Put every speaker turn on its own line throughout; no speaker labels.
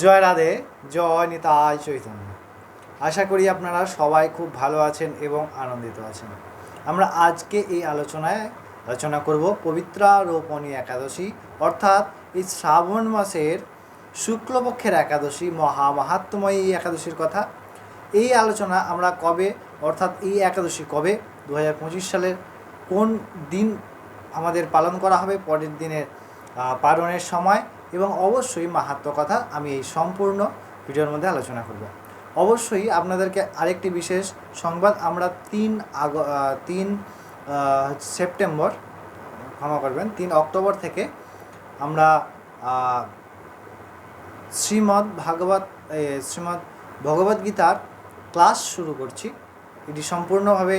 জয় রাধে, জয় নিতাই চৈতন্য। আশা করি আপনারা সবাই খুব ভালো আছেন এবং আনন্দিত আছেন। আমরা আজকে এই আলোচনায় আলোচনা করব পবিত্রা রোপণী একাদশী, অর্থাৎ এই শ্রাবণ মাসের শুক্লপক্ষের একাদশী মহা মাহাত্মময় এই একাদশীর কথা। এই আলোচনা আমরা কবে, অর্থাৎ এই একাদশী কবে দু পঁচিশ সালের কোন দিন আমাদের পালন করা হবে, পরের দিনের পালনের সময় এবং অবশ্যই মাহাত্ম কথা আমি এই সম্পূর্ণ ভিডিওর মধ্যে আলোচনা করব। অবশ্যই আপনাদেরকে আরেকটি বিশেষ সংবাদ আমরা তিন আগ তিন সেপ্টেম্বর, ক্ষমা করবেন, তিন অক্টোবর থেকে আমরা শ্রীমদ্ ভাগবত শ্রীমদ্ ভগবদ্গীতার ক্লাস শুরু করছি। এটি সম্পূর্ণভাবে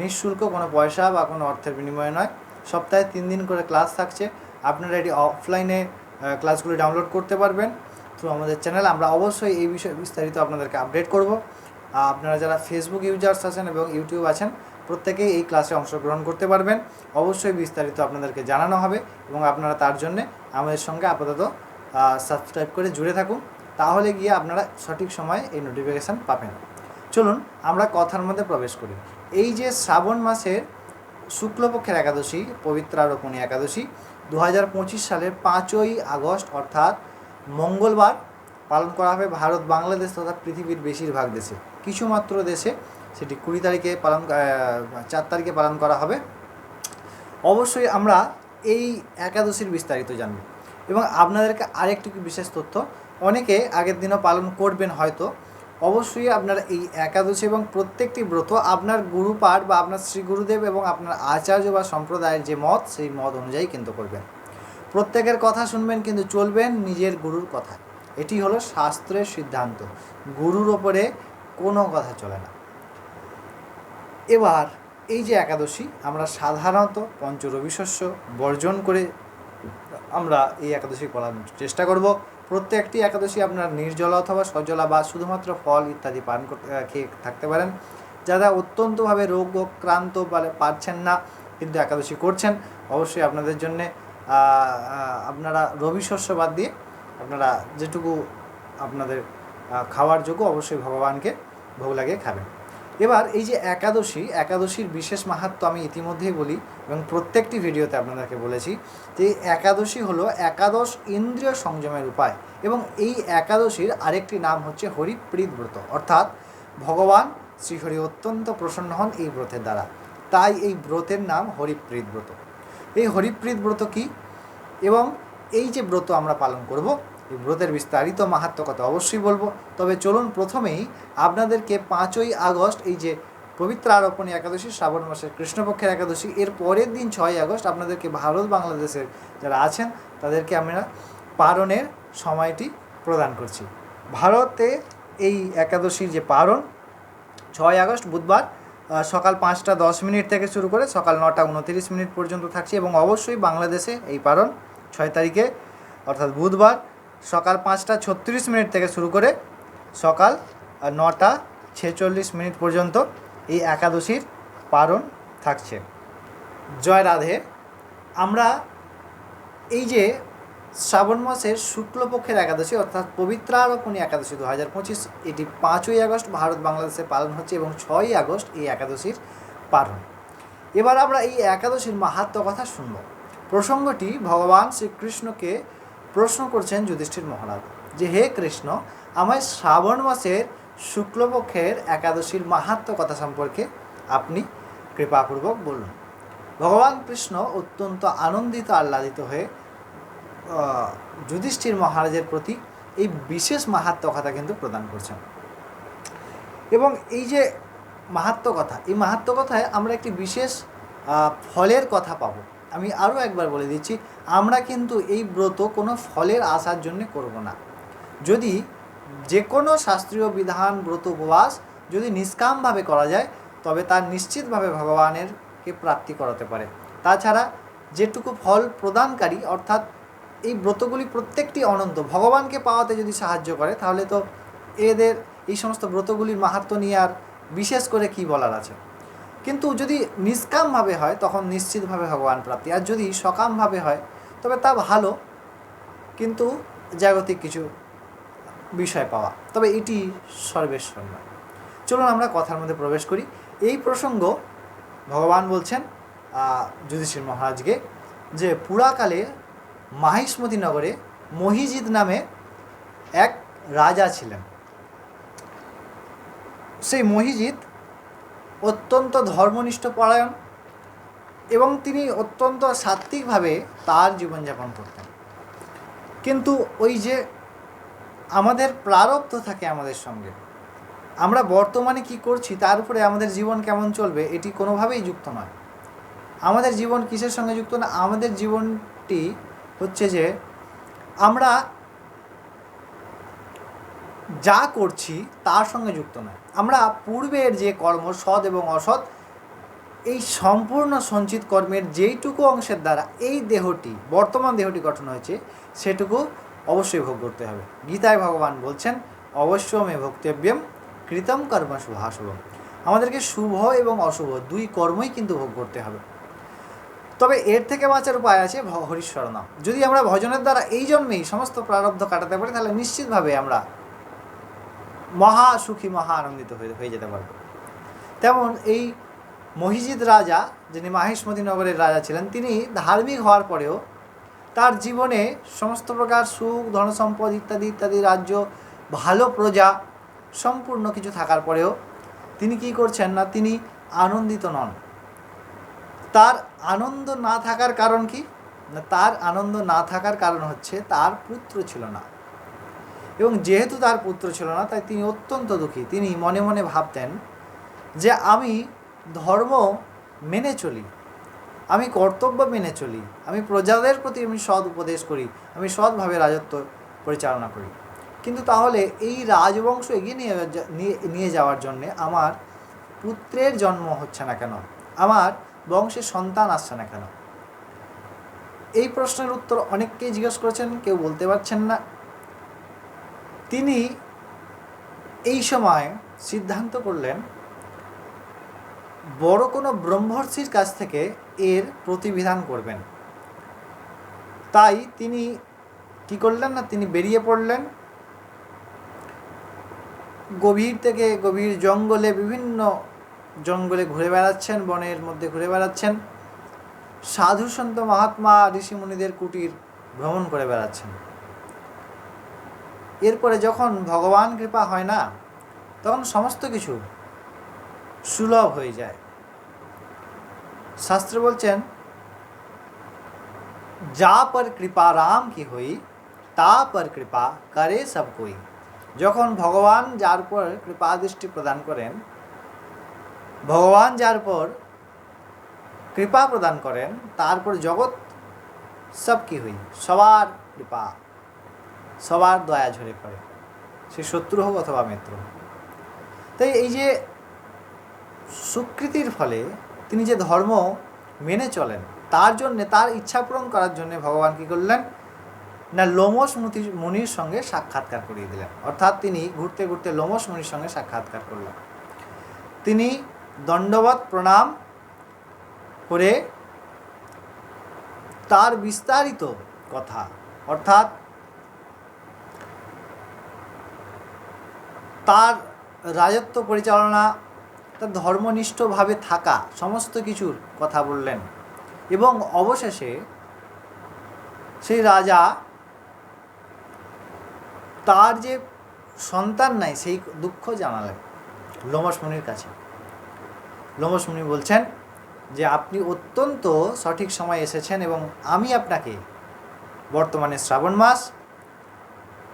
নিঃশুল্ক, কোনো পয়সা বা কোনো অর্থের বিনিময়ে নয়। সপ্তাহে তিন দিন করে ক্লাস থাকছে। আপনারা এটি অফলাইনে ক্লাসগুলি ডাউনলোড করতে পারবেন থ্রু আমাদের চ্যানেল আমরা অবশ্যই এই বিষয়ে বিস্তারিত আপনাদেরকে আপডেট করব। আপনারা যারা ফেসবুক ইউজার্স আছেন এবং ইউটিউব আছেন, প্রত্যেকেই এই ক্লাসে অংশগ্রহণ করতে পারবেন। অবশ্যই বিস্তারিত আপনাদেরকে জানানো হবে এবং আপনারা তার জন্যে আমাদের সঙ্গে আপাতত সাবস্ক্রাইব করে জুড়ে থাকুন। তাহলে গিয়ে আপনারা সঠিক সময়ে এই নোটিফিকেশান পাবেন। চলুন, আমরা কথার মধ্যে প্রবেশ করি। এই যে শ্রাবণ মাসের শুক্লপক্ষের একাদশী, পবিত্রারোপণী একাদশী দু হাজার পঁচিশ সালের পাঁচই আগস্ট, অর্থাৎ মঙ্গলবার, পালন করা হবে ভারত, বাংলাদেশ তথা পৃথিবীর বেশিরভাগ দেশে। কিছুমাত্র দেশে সেটি কুড়ি তারিখে পালন চার তারিখে পালন করা হবে। অবশ্যই আমরা এই একাদশীর বিস্তারিত জানব। এবং আপনাদেরকে আরেকটি বিশেষ তথ্য? অনেকে আগের দিনও পালন করবেন হয়তো অবশ্যই আপনারা এই একাদশী এবং প্রত্যেকটি ব্রত আপনার গুরুপাঠ বা আপনার শ্রী গুরুদেব এবং আপনার আচার্য বা সম্প্রদায়ের যে মত, সেই মত অনুযায়ী কিন্তু করবেন। প্রত্যেকের কথা শুনবেন কিন্তু চলবেন নিজের গুরুর কথা। এটি হলো শাস্ত্রের সিদ্ধান্ত। গুরুর ওপরে কোনো কথা চলে না। এবার এই যে একাদশী, আমরা সাধারণত পঞ্চ রবিশস্য বর্জন করে আমরা এই একাদশী পালন চেষ্টা করব। প্রত্যেকটি একাদশী আপনার নির্জলা অথবা সজলা বা শুধুমাত্র ফল ইত্যাদি পান করতে খেয়ে থাকতে পারেন। যারা অত্যন্তভাবে রোগক্রান্ত বলে পারছেন না, কিন্তু একাদশী করছেন, অবশ্যই আপনাদের জন্যে আপনারা রবি শস্য বাদ দিয়ে আপনারা যেটুকু আপনাদের খাওয়ার যোগ্য অবশ্যই ভগবানকে ভোগ লাগিয়ে খাবেন। এবার এই যে একাদশী, একাদশীর বিশেষ মাহাত্ম আমি ইতিমধ্যেই বলি এবং প্রত্যেকটি ভিডিওতে আপনাদেরকে বলেছি যে একাদশী হলো একাদশ ইন্দ্রিয় সংযমের উপায় এবং এই একাদশীর আরেকটি নাম হচ্ছে হরিপ্রীত ব্রত। অর্থাৎ ভগবান শ্রীহরি অত্যন্ত প্রসন্ন হন এই ব্রতের দ্বারা। তাই এই ব্রতের নাম হরিপ্রীত ব্রত। এই হরিপ্রীত ব্রত কি? এবং এই যে ব্রত আমরা পালন করব এই ব্রতের বিস্তারিত মাহাত্ম কথা অবশ্যই বলব। তবে চলুন প্রথমেই আপনাদেরকে পাঁচই আগস্ট, এই যে পবিত্র আরোপণী একাদশী, শ্রাবণ মাসের কৃষ্ণপক্ষের একাদশী, এর পরের দিন ছয় আগস্ট আপনাদেরকে ভারত, বাংলাদেশের যারা আছেন, তাদেরকে আমরা পারণের সময়টি প্রদান করছি। ভারতে এই একাদশীর যে পারণ ছয় আগস্ট বুধবার সকাল পাঁচটা দশ মিনিট থেকে শুরু করে সকাল নটা উনতিরিশ মিনিট পর্যন্ত থাকছে এবং অবশ্যই বাংলাদেশে এই পারণ ছয় তারিখে, অর্থাৎ বুধবার সকাল পাঁচটা ছত্রিশ মিনিট থেকে শুরু করে সকাল নটা ছেচল্লিশ মিনিট পর্যন্ত এই একাদশীর পারণ থাকছে। জয় রাধে। আমরা এই যে শ্রাবণ মাসের শুক্লপক্ষের একাদশী, অর্থাৎ পবিত্রারোপণী একাদশী দু হাজার পঁচিশ, এটি পাঁচই আগস্ট ভারত বাংলাদেশে পালন হচ্ছে এবং ছয়ই আগস্ট এই একাদশীর পালন। এবার আমরা এই একাদশীর মাহাত্ম কথা শুনব। প্রসঙ্গটি ভগবান শ্রীকৃষ্ণকে প্রশ্ন করছেন যুধিষ্ঠির মহারাজ যে, হে কৃষ্ণ, আমায় শ্রাবণ মাসের শুক্লপক্ষের একাদশীর মাহাত্ম কথা সম্পর্কে আপনি কৃপাপূর্বক বলুন। ভগবান কৃষ্ণ অত্যন্ত আনন্দিত আহ্লাদিত হয়ে যুধিষ্ঠির মহারাজের প্রতি এই বিশেষ মাহাত্ম কথা কিন্তু প্রদান করছেন। এবং এই যে মাহাত্ম কথা, এই মাহাত্ম কথায় আমরা একটি বিশেষ ফলের কথা পাবো। আমি আরও একবার বলে দিচ্ছি, আমরা কিন্তু এই ব্রত কোনো ফলের আশার জন্য করব না। যদি যে কোনো শাস্ত্রীয় বিধান, ব্রত উপবাস যদি নিষ্কামভাবে করা যায়, তবে তার নিশ্চিতভাবে ভগবানের কে প্রাপ্তি করাতে পারে। তাছাড়া যেটুকু ফল প্রদানকারী, অর্থাৎ এই ব্রতগুলি প্রত্যেকটি অনন্ত, ভগবানকে পাওয়াতে যদি সাহায্য করে, তাহলে তো এদের এই সমস্ত ব্রতগুলির মাহাত্ম নিয়ে আর বিশেষ করে কি বলার আছে? কিন্তু যদি নিষ্কামভাবে হয়, তখন নিশ্চিতভাবে ভগবান প্রাপ্তি। আর যদি সকামভাবে হয়, তবে তা ভালো, কিন্তু জাগতিক কিছু বিষয় পাওয়া। তবে এটি সর্বেশ্বর নয়। চলুন আমরা কথার মধ্যে প্রবেশ করি। এই প্রসঙ্গ ভগবান বলছেন যুধিষ্ঠির মহারাজকে, যে পুরাকালে মাহিষ্মতি নগরে মহিজিৎ নামে এক রাজা ছিলেন। সেই মহিজিৎ অত্যন্ত ধর্মনিষ্ঠ পরায়ণ এবং তিনি অত্যন্ত সাত্ত্বিকভাবে তার জীবনযাপন করতেন। কিন্তু ওই যে আমাদের প্রারব্ধ থাকে আমাদের সঙ্গে, আমরা বর্তমানে কি করছি তার উপরে আমাদের জীবন কেমন চলবে এটি কোনোভাবেই যুক্ত নয়। আমাদের জীবন কিসের সঙ্গে যুক্ত না? আমাদের জীবনটি হচ্ছে যে আমরা যা করছি তার সঙ্গে যুক্ত নয়। আমরা পূর্বের যে কর্ম সৎ এবং অসৎ, এই সম্পূর্ণ সঞ্চিত কর্মের যেইটুকু অংশের দ্বারা এই দেহটি, বর্তমান দেহটি গঠন হয়েছে, সেটুকু অবশ্যই ভোগ করতে হবে। গীতায় ভগবান বলছেন অবশ্য মে ভক্তব্যম কৃতম কর্ম শুভাশুভম। আমাদেরকে শুভ এবং অশুভ দুই কর্মই কিন্তু ভোগ করতে হবে। তবে এর থেকে বাঁচার উপায় আছে নাম যদি আমরা ভজনের দ্বারা এই জন্মেই সমস্ত প্রারব্ধ কাটাতে পারি, তাহলে নিশ্চিতভাবে আমরা মহা সুখী মহা আনন্দিত হয়ে হয়ে যেতে পারব। তেমন এই মহিজিদ রাজা, যিনি মাহেশমতি নগরের রাজা ছিলেন, তিনি ধার্মিক হওয়ার পরেও তার জীবনে সমস্ত প্রকার সুখ, ধনসম্পদ ইত্যাদি ইত্যাদি রাজ্য, ভালো প্রজা, সম্পূর্ণ কিছু থাকার পরেও তিনি কি করছেন না, তিনি আনন্দিত নন। তার আনন্দ না থাকার কারণ কি? না, তার আনন্দ না থাকার কারণ হচ্ছে তার পুত্র ছিল না। এবং যেহেতু তার পুত্র ছিল না, তাই তিনি অত্যন্ত দুঃখী। তিনি মনে মনে ভাবতেন যে আমি ধর্ম মেনে চলি, আমি কর্তব্য মেনে চলি, আমি প্রজাদের প্রতি আমি সৎ উপদেশ করি, আমি সৎভাবে রাজত্ব পরিচালনা করি। কিন্তু তাহলে এই রাজবংশ এগিয়ে নিয়ে নিয়ে- যাওয়ার জন্যে আমার পুত্রের জন্ম হচ্ছে না কেন? আমার বংশে সন্তান আসছে না কেন? এই প্রশ্নের উত্তর অনেককেই জিজ্ঞেস করেছেন, কেউ বলতে পারছেন না। তিনি এই সময় সিদ্ধান্ত করলেন, বড় কোনো ব্রহ্মর্ষির কাছ থেকে এর প্রতিবিধান করবেন। তাই তিনি কি করলেন না, তিনি বেরিয়ে পড়লেন। গভীর থেকে গভীর জঙ্গলে, বিভিন্ন জঙ্গলে ঘুরে বেড়াচ্ছেন, বনের মধ্যে ঘুরে বেড়াচ্ছেন। সাধু সন্ত মহাত্মা ঋষিমুনিদের কুটির ভ্রমণ করে বেড়াচ্ছেন। এরপরে যখন ভগবান কৃপা হয় না, তখন সমস্ত কিছু সুলভ হয়ে যায়। শাস্ত্র বলছেন, যা পর কৃপা রাম কি হই, তা পর কৃপা করে সব কই। যখন ভগবান যার পর কৃপা দৃষ্টি প্রদান করেন, ভগবান যার পর কৃপা প্রদান করেন তারপর জগৎ সব কি হই, সবার কৃপা। সবার দয়া ঝরে পড়ে। সে শত্রু হোক অথবা মিত্র তাই এই যে স্বীকৃতির ফলে তিনি যে ধর্ম মেনে চলেন, তার জন্যে, তার ইচ্ছা পূরণ করার জন্য ভগবান কী করলেন? না লোমস মুতি মুনির সঙ্গে সাক্ষাৎকার করিয়ে দিলেন। অর্থাৎ তিনি ঘুরতে ঘুরতে লোমস মুনির সঙ্গে সাক্ষাৎকার করলেন। তিনি দণ্ডবত প্রণাম করে তার বিস্তারিত কথা, অর্থাৎ তার রাজত্ব পরিচালনা, তার ধর্মনিষ্ঠভাবে থাকা সমস্ত কিছুর কথা বললেন। এবং অবশেষে সেই রাজা তার যে সন্তান নাই, সেই দুঃখ জানালেন লোমস মুনির কাছে। লোমস মুনি বলছেন যে, আপনি অত্যন্ত সঠিক সময় এসেছেন এবং আমি আপনাকে বর্তমানে শ্রাবণ মাস,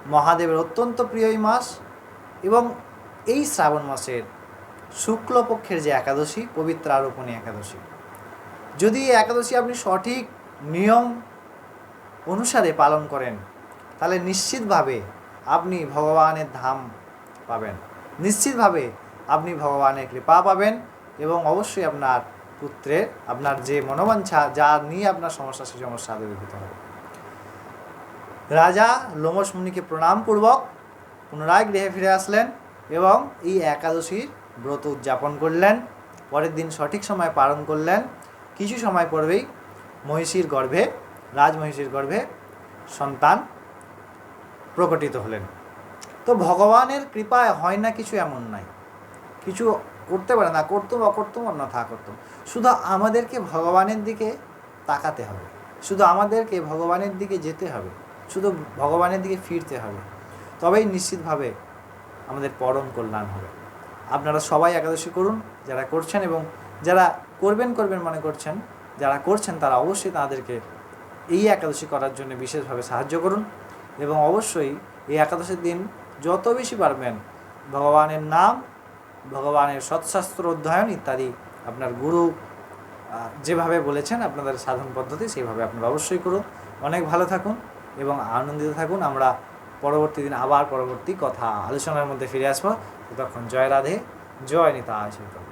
মহাদেবের অত্যন্ত প্রিয় মাস এবং এই শ্রাবণ মাসের শুক্লপক্ষের যে একাদশী, পবিত্র আরোপণী একাদশী। যদি এই একাদশী আপনি সঠিক নিয়ম অনুসারে পালন করেন, তাহলে নিশ্চিতভাবে আপনি ভগবানের ধাম পাবেন। নিশ্চিতভাবে আপনি ভগবানের কৃপা পাবেন এবং অবশ্যই আপনার পুত্রের, আপনার যে মনোবাঞ্ছা, যা নিয়ে আপনার সমস্যা সেই সমস্যা দূরীভূত হবে। রাজা লোমস মুনিকে প্রণাম পূর্বক পুনরায় গৃহে ফিরে আসলেন এবং এই একাদশীর ব্রত উদযাপন করলেন। পরের দিন সঠিক সময় পালন করলেন। কিছু সময় পরেই মহিষীর গর্ভে, রাজমহিষীর গর্ভে সন্তান প্রকটিত হলেন। তো ভগবানের কৃপায় হয় না কিছু এমন নাই। কিছু করতে পারে না, করতুম, অকর্তুম, অন্যথা করতুম। শুধু আমাদেরকে ভগবানের দিকে তাকাতে হবে। শুধু আমাদেরকে ভগবানের দিকে যেতে হবে। শুধু ভগবানের দিকে ফিরতে হবে। তবেই নিশ্চিতভাবে আমাদের পরম কল্যাণ হবে। আপনারা সবাই একাদশী করুন, যারা করছেন এবং যারা করবেন করবেন মনে করছেন, যারা করছেন তারা অবশ্যই তাদেরকে এই একাদশী করার জন্য বিশেষভাবে সাহায্য করুন এবং অবশ্যই এই একাদশীর দিন যত বেশি পারবেন, ভগবানের নাম, ভগবানের সৎশাস্ত্র অধ্যয়ন ইত্যাদি আপনার গুরু যেভাবে বলেছেন আপনাদের সাধন পদ্ধতি সেইভাবে আপনারা অবশ্যই করুন। অনেক ভালো থাকুন এবং আনন্দিত থাকুন। আমরা পরবর্তী দিন আবার পরবর্তী কথা। আলোচনার মধ্যে ফিরে আসব। ততক্ষণ জয় রাধে, জয় নিতা আশীর্বাদ